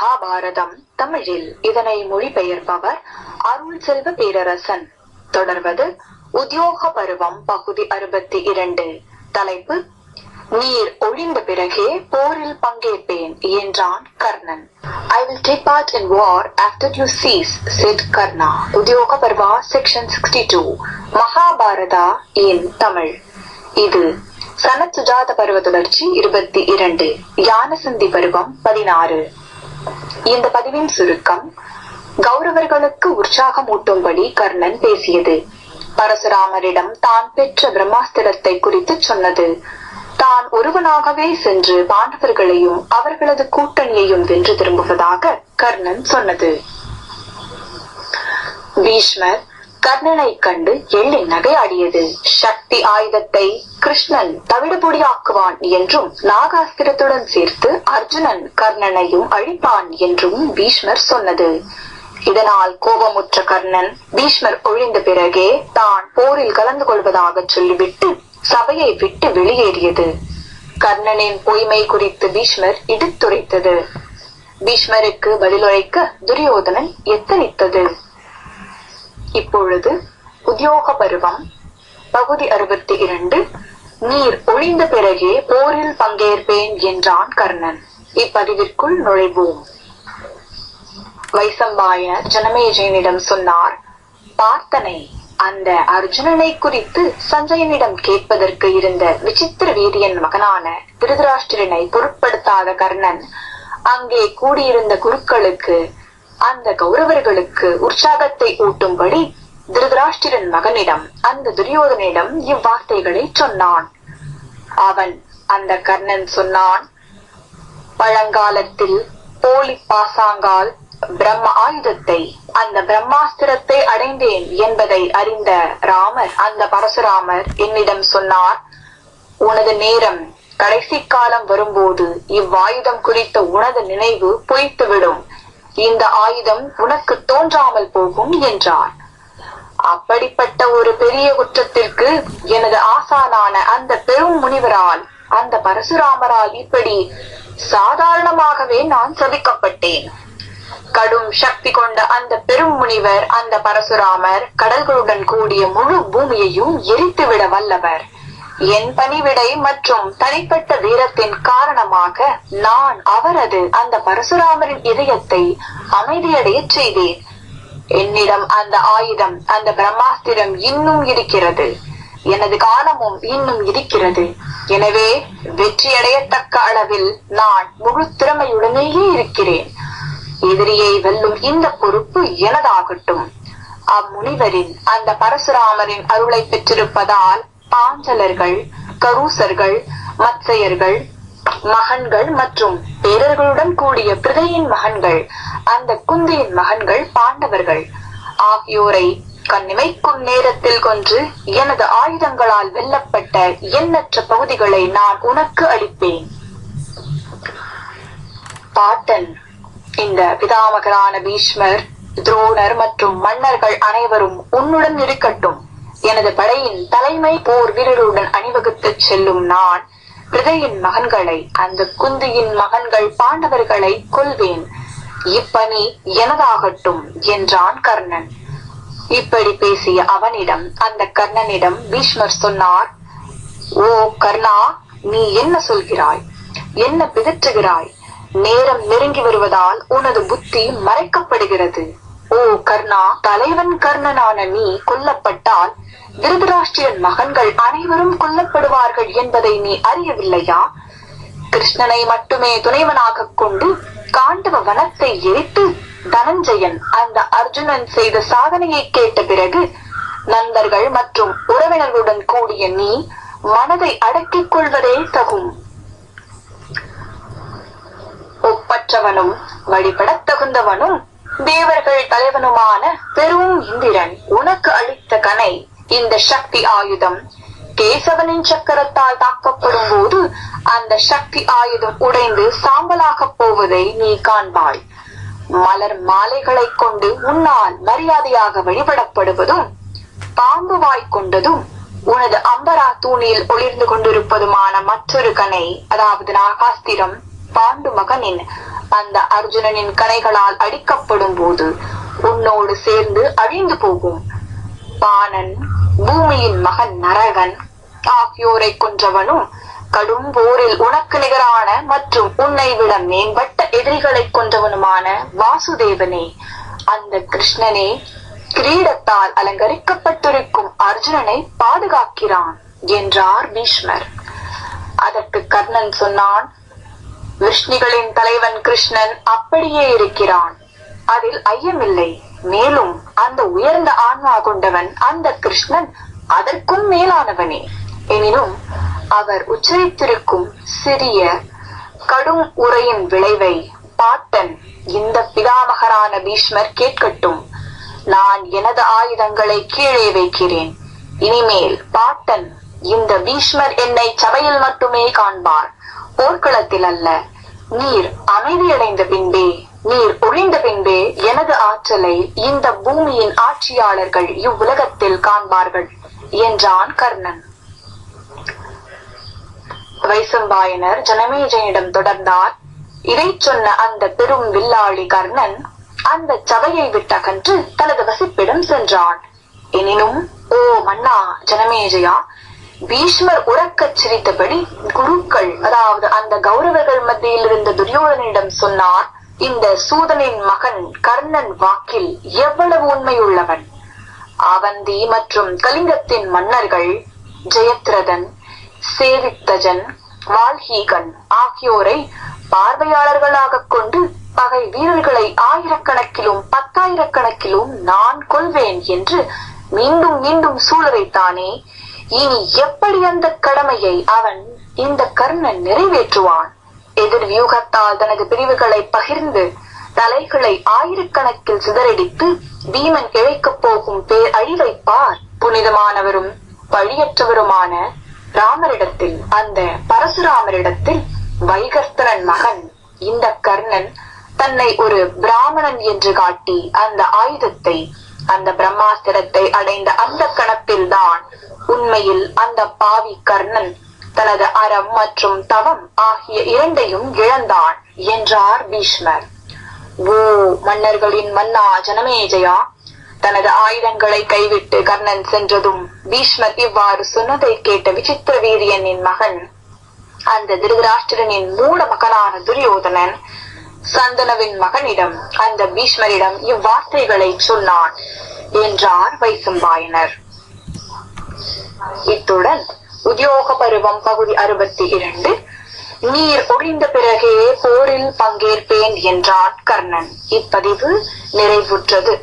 மகாபாரதம் தமிழில் இதனை மொழிபெயர்ப்பவர் அருள் செல்வ பேரரசன். தொடர்வது உத்தியோக பருவம் பகுதி அறுபத்தி இரண்டு. தலைப்பு நீர் ஒழிந்த பிறகே போரில் பங்கேற்பேன் என்றான் Karnan. I will take part in war after you cease said Karna. Udyoga Parva section sixty two Mahabharata in Tamil. இது சனத் சுஜாத பருவ தொடர்ச்சி இருபத்தி இரண்டு. யானசந்தி பருவம் பதினாறு. இந்த பதிவின் சுருக்கம் கௌரவர்களுக்கு உற்சாகமூட்டும்படி கர்ணன் பேசியது. பரசுராமரிடம் தான் பெற்ற பிரம்மாஸ்திரத்தை குறித்து சொன்னது. தான் ஒருவனாகவே சென்று பாண்டவர்களையும் அவர்களது கூட்டணியையும் வென்று திரும்புவதாக கர்ணன் சொன்னது. பீஷ்மர் கர்ணனை கண்டு எள்ளி நகையாடியது. சக்தி ஆயுதத்தை கிருஷ்ணன் தவிடுபொடியாக்குவான் என்றும் நாகாஸ்திரத்துடன் சேர்த்து அர்ஜுனன் கர்ணனையும் அழிப்பான் என்றும் பீஷ்மர் சொன்னது. இதனால் கோபமுற்ற கர்ணன் பீஷ்மர் ஒழிந்த பிறகே தான் போரில் கலந்து கொள்வதாக சொல்லிவிட்டு சபையை விட்டு வெளியேறியது. கர்ணனின் பொய்மை குறித்து பீஷ்மர் இடித்துரைத்தது. பீஷ்மருக்கு பதிலுரைக்க துரியோதனன் எத்தனித்தது? இப்பொழுது உத்தியோக பருவம் பகுதி அறுபத்தி இரண்டு நீர் ஒழிந்த பிறகே போரில் பங்கேற்பேன் என்றான் கர்ணன். இப்பதிவிற்குள் நுழைவோம். வைசம்பாயர் ஜனமேஜயனிடம் சொன்னார் பார்த்தனை அந்த அர்ஜுனனை குறித்து சஞ்சயனிடம் கேட்பதற்கு இருந்த விசித்திர வீரியன் மகனான திருதராஷ்டிரனை பொருட்படுத்தாத கர்ணன் அங்கே கூடியிருந்த குருக்களுக்கு அந்த கௌரவர்களுக்கு உற்சாகத்தை ஊட்டும்படி திருதராஷ்டிரன் மகனிடம் அந்த துரியோதனிடம் இவ்வார்த்தைகளை சொன்னான். அவன் அந்த கர்ணன் சொன்னான் பழங்காலத்தில் போலி பாசாங்கால் பிரம்ம ஆயுதத்தை அந்த பிரம்மாஸ்திரத்தை அடைந்தேன் என்பதை அறிந்த ராமர் அந்த பரசுராமர் என்னிடம் சொன்னார் உனது நேரம் கடைசி காலம் வரும்போது இவ்வாயுதம் குறித்த உனது நினைவு பொய்த்துவிடும் இந்த ஆயுதம் உனக்கு தோன்றாமல் போகும் என்றார் அப்படிப்பட்ட ஒரு பெரிய குற்றத்திற்கு எனது ஆசானான அந்த பெரும் முனிவரால் அந்த பரசுராமரால் இப்படி சாதாரணமாகவே நான் சபிக்கப்பட்டேன். கடும் சக்தி கொண்ட அந்த பெரும் முனிவர் அந்த பரசுராமர் கடல்களுடன் கூடிய முழு பூமியையும் எரித்துவிட வல்லவர். என் பணிவிடை மற்றும் தனிப்பட்ட வீரத்தின் காரணமாக நான் அவரது அந்த பரசுராமரின் இதயத்தை அமைதியடைய செய்தேன். என்னிடம் அந்த ஆயுதம் அந்த பிரம்மாஸ்திரம் இன்னும் இருக்கிறது. எனது காலமும் இன்னும் இருக்கிறது. எனவே வெற்றியடையத்தக்க அளவில் நான் முழு திறமையுடனேயே இருக்கிறேன். எதிரியை வெல்லும் இந்த பொறுப்பு எனதாகட்டும். அம்முனிவரின் அந்த பரசுராமரின் அருளை பெற்றிருப்பதால் பாஞ்சலர்கள் கரூசர்கள் மத்சயர்கள் மகன்கள் மற்றும் பேரர்களுடன் கூடிய பிரதையின் மகன்கள் அந்த குந்தியின் மகன்கள் பாண்டவர்கள். ஆகியோரை கண்ணிமைக்கும் நேரத்தில் கொன்று எனது ஆயுதங்களால் வெல்லப்பட்ட எண்ணற்ற பகுதிகளை நான் உனக்கு அளிப்பேன். பாட்டன் இந்த பிதாமகரான பீஷ்மர் துரோணர் மற்றும் மன்னர்கள் அனைவரும் உன்னுடன் இருக்கட்டும். எனது படையின் தலைமை போர் வீரருடன் அணிவகுத்து செல்லும் நான் பிரதையின் மகன்களை அந்த குந்தியின் மகன்கள் பாண்டவர்களை கொல்வேன். இப்பணி எனதாகட்டும் என்றான் கர்ணன். இப்படி பேசிய அவனிடம் அந்த கர்ணனிடம் பீஷ்மர் சொன்னார் ஓ கர்ணா நீ என்ன சொல்கிறாய்? என்ன பிதற்றுகிறாய்? நேரம் நெருங்கி வருவதால் உனது புத்தி மறைக்கப்படுகிறது. ஓ கர்ணா தலைவன் கர்ணனான நீ கொல்லப்பட்டால் திருதராஷ்டிரன் மகன்கள் அனைவரும் கொல்லப்படுவார்கள் என்பதை நீ அறியவில்லையா? கிருஷ்ணனை மட்டுமே துணைவனாக கொண்டு காண்டவ வனத்தை எரித்து தனஞ்சயன் அந்த அர்ஜுனன் செய்த சாதனையை கேட்ட பிறகு நண்பர்கள் மற்றும் உறவினர்களுடன் கூடிய நீ மனதை அடக்கிக் கொள்வதே தகும். ஒப்பற்றவனும் வழிபடத் தகுந்தவனும் தேவர்கள் தலைவனுமான பெரும் இந்திரன் உனக்கு அளித்த கனை இந்த சக்தி ஆயுதம் கேசவனின் சக்கரத்தால் தாக்கப்படும் போது அந்த சக்தி ஆயுதம் உடைந்து சாம்பலாக போவதை நீ காண்பாய். மலர் மாலைகளை கொண்டு உன்னால் மரியாதையாக வழிபடப்படுவதும் பாம்பு வாய் கொண்டதும் உனது அம்பரா தூணில் ஒளிர்ந்து கொண்டிருப்பதுமான மற்றொரு கனை அதாவது நாகாஸ்திரம் பாண்டு மகனின் அந்த அர்ஜுனனின் கணைகளால் அடிக்கப்படும் போது உன்னோடு சேர்ந்து அழிந்து போகும். பாணன் பூமியின் மகன் நரகன். ஆகியோரை கொன்றவனும் கடும் போரில் உனக்கு நிகரான மற்றும் உன்னை விட மேம்பட்ட எதிரிகளை கொன்றவனுமான வாசுதேவனே. அந்த கிருஷ்ணனே கிரீடத்தால் அலங்கரிக்கப்பட்டிருக்கும் அர்ஜுனனை பாதுகாக்கிறான் என்றார் பீஷ்மர். அதற்கு கர்ணன் சொன்னான் விஷ்ணிகளின் தலைவன் கிருஷ்ணன் அப்படியே இருக்கிறான். அதில் ஐயமில்லை. மேலும் அந்த உயர்ந்த ஆன்மா கொண்டவன் அந்த கிருஷ்ணன் அதற்கும் மேலானவனே. எனினும் அவர் உச்சரித்திருக்கும் சிறிய கடும் உரையின் விளைவை பாட்டன் இந்த பிதாமகரான பீஷ்மர் கேட்கட்டும். நான் எனது ஆயுதங்களை கீழே வைக்கிறேன். இனிமேல் பாட்டன் இந்த பீஷ்மர் என்னை சபையில் மட்டுமே காண்பார். போர்க்களத்தில் அல்ல நீர் அமைதியடைந்த பின்பே நீர் ஒழிந்த பின்பே எனது ஆற்றலை இந்த பூமியின் ஆட்சியாளர்கள் இவ்வுலகத்தில் காண்பார்கள் என்றான் கர்ணன். வைசம்பாயனர் ஜனமேஜனிடம் தொடர்ந்தார். இதை சொன்ன அந்த பெரும் வில்லாளி கர்ணன் அந்த சபையை விட்டகன்று தனது வசிப்பிடம் சென்றான். எனினும் ஓ மன்னா ஜனமேஜயா பீஷ்மர் உறக்கச் சிரித்தபடி குருக்கள் அதாவது அந்த கௌரவர்கள் மத்தியில் இருந்த துரியோதனிடம் சொன்னார் இந்த சூதனின் மகன் கர்ணன் வாக்கில் எவ்வளவு உண்மையுள்ளவன்? அவந்தி மற்றும் கலிங்கத்தின் மன்னர்கள் ஜெயத்ரதன் சேவித்தஜன் வால்ஹீகன் ஆகியோரை பார்வையாளர்களாக கொண்டு பகை வீரர்களை ஆயிரக்கணக்கிலும் பத்தாயிரக்கணக்கிலும் நான் கொள்வேன் என்று மீண்டும் மீண்டும் சூழ வைத்தானே இனி எப்படி அந்த கடமையை அவன் இந்த கர்ணன் நிறைவேற்றுவான்? எதிர் வியூகத்தால் தனது பிரிவுகளை பகிர்ந்து தலைகளை ஆயிரக்கணக்கில் சிதறடித்து பீமன் இழைக்கப் போகும் பேர் அழிவை பார் புனிதமானவரும் வழியற்றவருமான ராமரிடத்தில் அந்த பரசுராமரிடத்தில் வைகர்த்தனன் மகன் இந்த கர்ணன் தன்னை ஒரு பிராமணன் என்று காட்டி அந்த ஆயுதத்தை அந்த பிரம்மாஸ்திரத்தை அடைந்த அந்த கணத்தில் தான் உண்மையில் அந்த பாவி கர்ணன் தனது அறம் மற்றும் தவம் ஆகிய இரண்டையும் இழந்தான் என்றார் பீஷ்மர். ஓ மன்னர்களின் மன்னா ஜனமேஜயா தனது ஆயுதங்களை கைவிட்டு கர்ணன் சென்றதும் பீஷ்மர் இவ்வாறு சொன்னதை கேட்ட விசித்திர வீரியனின் மகன் அந்த திருதராஷ்டிரனின் மூல மகனான துரியோதனன் சந்தனவின் மகனிடம் அந்த பீஷ்மரிடம் இவ்வார்த்தைகளை சொன்னான் என்றார் வைசம்பாயனர். இத்துடன் உத்தியோக பருவம் பகுதி அறுபத்தி இரண்டு. நீர் ஒழிந்த பிறகே போரில் பங்கேற்பேன் என்றான் கர்ணன். இப்பதிவு நிறைவுற்றது.